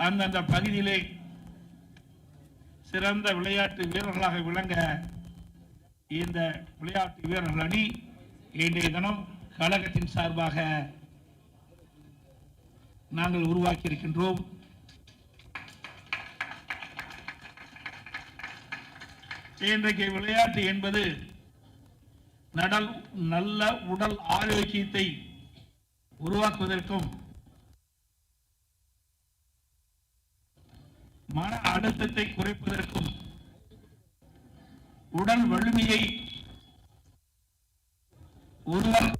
அந்தந்த பகுதியிலே சிறந்த விளையாட்டு வீரர்களாக விளங்க இந்த விளையாட்டு வீரர்கள் அணி இன்றைய தினம் கழகத்தின் சார்பாக நாங்கள் உருவாக்கி இருக்கின்றோம் இன்றைக்கு விளையாட்டு என்பது நடல் நல்ல உடல் ஆரோக்கியத்தை உருவாக்குவதற்கும் மன அழுத்தத்தை குறைப்பதற்கும் உடல் வலிமையை உருவாக்க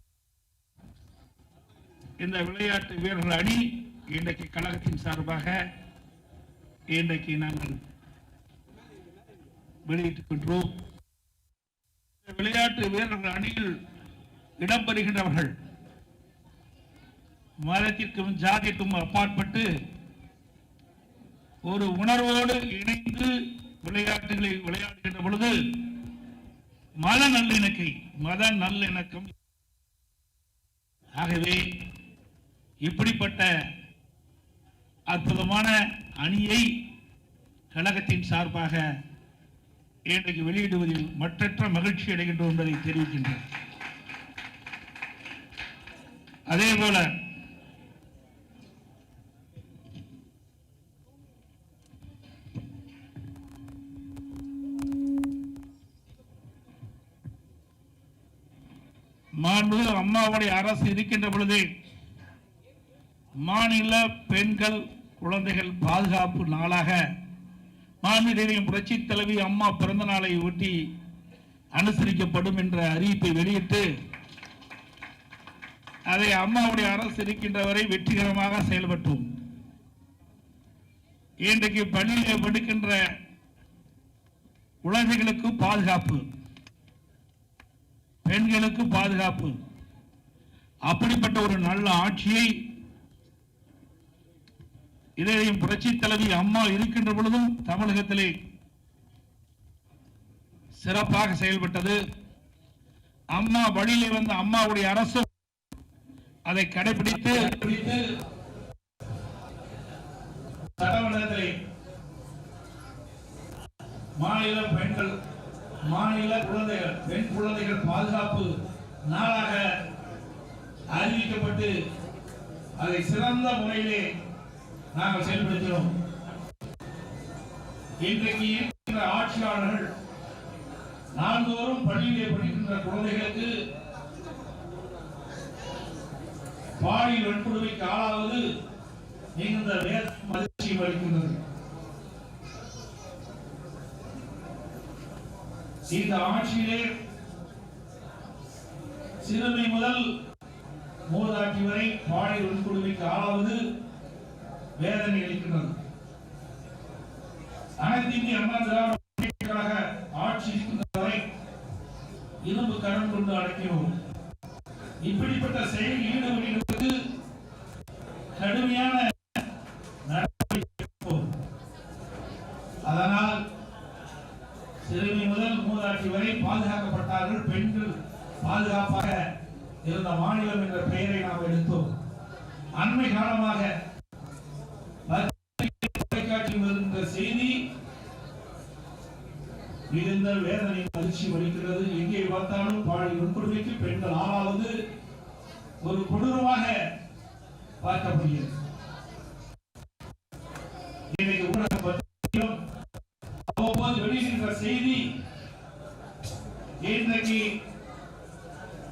இந்த விளையாட்டு வீரர்கள் அணி இன்றைக்கு கழகத்தின் சார்பாக இன்றைக்கு நாங்கள் வெளியிட்டிருக்கின்றோம். இந்த விளையாட்டு வீரர்கள் அணியில் இடம்பெறுகின்றவர்கள் மதத்திற்கும் ஜாதிக்கும் அப்பாற்பட்டு ஒரு உணர்வோடு இணைந்து விளையாட்டுகளை விளையாடுகின்ற பொழுது மத நல்லிணக்கை மத நல்லிணக்கம். ஆகவே இப்படிப்பட்ட அற்புதமான அணியை கழகத்தின் சார்பாக இன்றைக்கு வெளியிடுவதில் மற்றற்ற மகிழ்ச்சி அடைகின்றோம் என்பதை தெரிவிக்கின்றேன். அதே போல மாண்பு அம்மாவுடைய அரசு இருக்கின்ற பொழுது மாநில பெண்கள் குழந்தைகள் பாதுகாப்பு நாளாக மாநிலம் புரட்சி தலைவி அம்மா பிறந்த நாளை ஒட்டி அனுசரிக்கப்படும் என்ற அறிவிப்பை வெளியிட்டு அதை அம்மாவுடைய அரசு இருக்கின்ற வரை வெற்றிகரமாக செயல்பட்டோம். இன்றைக்கு பள்ளியில் படிக்கின்ற குழந்தைகளுக்கு பாதுகாப்பு. பெண்களுக்கு பாதுகாப்பு. அப்படிப்பட்ட ஒரு நல்ல ஆட்சியை இதையும் புரட்சி தலைவி அம்மா இருக்கின்ற பொழுதும் தமிழகத்திலே சிறப்பாக செயல்பட்டது. அம்மா வழியிலே வந்த அம்மாவுடைய அரசும் அதை கடைபிடித்து சட்டமன்றத்திலே மாநில பெண்கள் மாநில குழந்தைகள் பெண் குழந்தைகள் பாதுகாப்பு நாளாக அறிவிக்கப்பட்டு அதை சிறந்த முறையிலே நாங்கள் செயல்படுத்தினோம் இன்றைக்கு இருக்கின்ற ஆட்சியாளர்கள் நாள்தோறும் பள்ளியிலே படிக்கின்ற குழந்தைகளுக்கு பாலியல் வன்கொடுமைக்கு ஆளாவது மிகுந்த வேதனையும் அதிர்ச்சியும் அளிக்கின்றது. இந்த ஆட்சியிலே சிறுமை முதல் மூதாட்டி வரை பாலியல் வன்கொடுமைக்கு ஆளாவது வேதனை அளிக்கின்றது. அனைத்து இந்திய அண்ணா திராவிட ஆட்சி இருக்கின்றவரை இரும்பு கரம் கொண்டு அடைக்கிறோம் இப்படிப்பட்ட செயலில் ஈடுபடுகிறது கடுமையான நடவடிக்கை எடுப்போம். அதனால் சிறுமி முதல் பெண்கள் பாதுகாக்கப்பட்டார்கள். பெண்கள் பாதுகாப்பாக இருந்த மாநிலம் என்ற பெயரை நாம் எடுத்தோம். அண்மை காலமாக தொலைக்காட்சியில் வருகின்ற செய்தி மிகுந்த வேதனை அதிர்ச்சி வலிக்கிறது எங்கே பார்த்தாலும் பாலியல் வன்கொடுமைக்கு பெண்கள் ஆளாவது ஒரு கொடூரமாக பார்க்கப்படுகிறது. இன்னைக்கு ஊடகம் பத்திரிகையிலும் அவ்வப்போது வெளியிடுகின்ற செய்தி இன்றைக்கு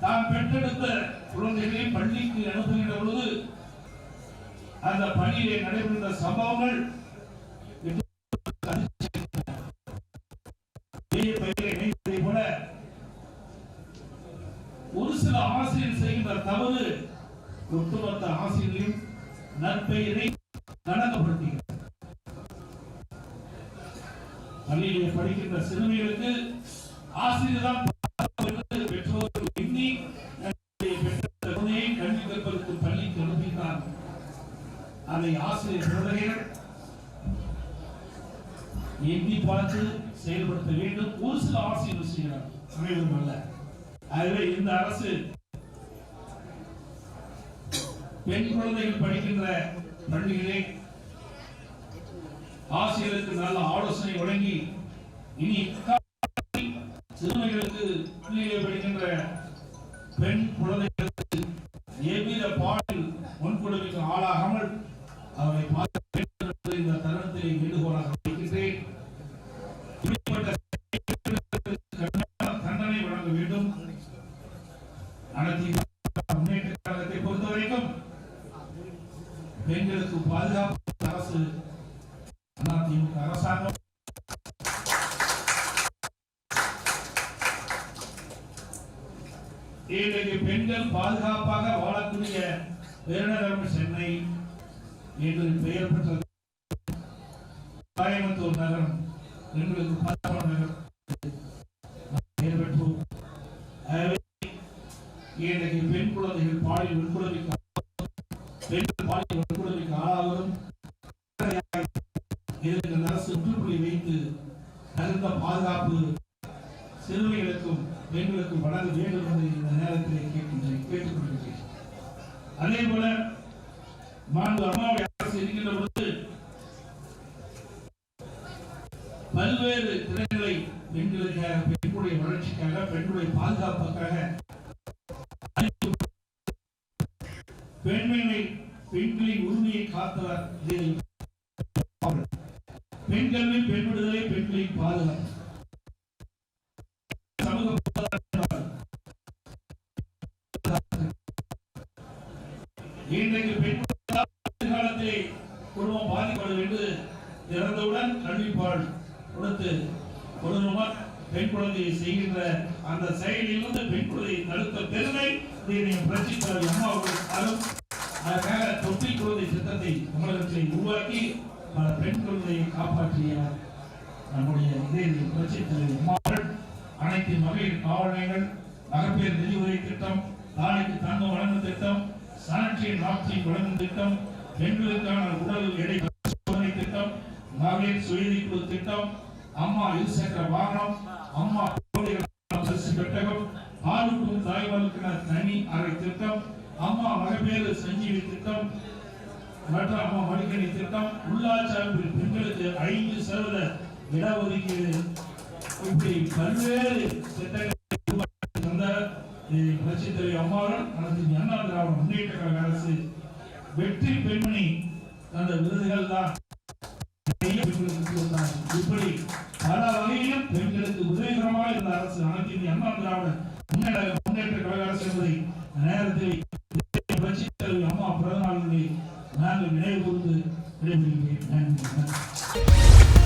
தாம் பெற்றெடுத்த குழந்தைகளை பள்ளிக்கு அனுப்புகின்ற பொழுது அந்த பள்ளியிலே நடைபெறுகின்ற சம்பவங்கள் போல ஒரு சில ஆசிரியர் செய்கின்ற தவறு ஒட்டுமொத்த ஆசிரியரின் நற்பெயரை களங்கப்படுத்துகிறது பள்ளியிலே படிக்கின்ற சிறுமிகளுக்கு ஆசிரியர் தான் எண்ணி கல்வி கற்பதற்கு பள்ளிக்கு அதை ஆசிரியர் எண்ணி பார்த்து செயல்படுத்த வேண்டும். ஒரு சில ஆசிரியர் செய்கிறார். அனைவரும் அல்ல. ஆகவே இந்த அரசு பெண் குழந்தைகள் படிக்கின்ற பள்ளிகளே ஆசிரியருக்கு நல்ல ஆலோசனை வழங்கி இனி சிறுமிகளுக்கு பள்ளியிலே படிக்கின்ற பெண் குழந்தைகளுக்கு எவ்வித பாடல் முன்கொடுமைக்கு ஆளாகாமல் அவரை பார்க்க வேண்டும் இந்த தருணத்திலே வேண்டுகோளாக வைக்கின்றேன். தண்டனை வழங்க வேண்டும். அனைத்து முன்னேற்ற கழகத்தை பொறுத்தவரைக்கும் பெண்களுக்கு பாதுகாப்பு பாதுகாப்பாக வாழக்கூடிய பெருநகரம் சென்னை என்று பெயர் பெற்றது கோயம்புத்தூர் நகரம் எங்களுக்கு பாதுகாப்பான நகரம் பெயர் பெற்றோம். இன்றைக்கு பெண் குழந்தைகள் பாலியல் வன்கொடுமைக்கு பெண்கள் பாலியல் வன்கொடுமைக்கு ஆளாவதும் இதற்கு அரசு முற்றுப்புள்ளி வைத்து தகுந்த பாதுகாப்பு பெண்களுக்கும் வேண்டும் என்பதை இந்த நேரத்தில் கேட்கின்றேன் கேட்டுக்கொள்கிறேன் அதே போல மாண்பு அம்மாவுடைய அரசு இருக்கின்ற பொழுது பல்வேறு திறன்களை பெண்களுக்காக பெண்களுடைய வளர்ச்சிக்காக பெண்களுடைய பாதுகாப்புக்காக பெண்மையை பெண்களின் உரிமையை காத்தவர் பெண்கள் பெண் விடுதலை பெண்களின் பாதுகாப்பு. இன்றைக்கு பெண் காலத்திலே குடும்பம் பாதிக்கப்படும் என்று இறந்தவுடன் கல்விப்பால் கொடுத்து கொடூரமாக பெண் குழந்தையை செய்கின்ற அந்த செயலிலிருந்து பெண் குழந்தையை தடுத்த பெருமை புரட்சி தலைவி அம்மா அவர்களும் அதற்காக தொட்டில் குழந்தை திட்டத்தை தமிழகத்தில் உருவாக்கி பல பெண் குழந்தையை காப்பாற்றிய நம்முடைய இதே புரட்சி தலைவி அம்மா அனைத்து மகளிர் காவல் நிலையங்கள் மகப்பேர் நிதி உதவி திட்டம் தாலிக்கு தங்கம் வழங்கும் திட்டம் சானிட்டரி நாப்கின் வழங்கும் திட்டம் பெண்களுக்கான உடல் எடை சோதனை திட்டம் மகளிர் சுயதி திட்டம் அம்மா இருசக்கர வாகனம் அம்மா பெட்டகம் ஆளுக்கும் தாய்மார்களுக்கான தனி அறை திட்டம் அம்மா மகப்பேறு சஞ்சீவி திட்டம் மற்றும் அம்மா மடிக்கணி திட்டம் உள்ளாட்சி பெண்களுக்கு ஐந்து சதவீத இடஒதுக்கீடு. இப்படி பல்வேறு திட்டங்கள் தந்த இதை புரட்சித் தலைவி அம்மாவுடன் அனைத்து அண்ணா திராவிட முன்னேற்ற கழக அரசு வெற்றி பெண்மணி தந்த விருதுகள் தான். பெண்களுக்கு இப்படி பல வகையிலும் பெண்களுக்கு உதவிகரமாக இருந்த அரசு அனைத்து இந்திய அண்ணா திராவிட முன்னேற்ற முன்னேற்ற கழக அரசு என்பதை நேரத்தில் புரட்சித் தலைவர் அம்மா பிறந்த நாள்களை நாங்கள் நினைவு கூர்ந்து விடைபெறுகிறேன். நன்றி.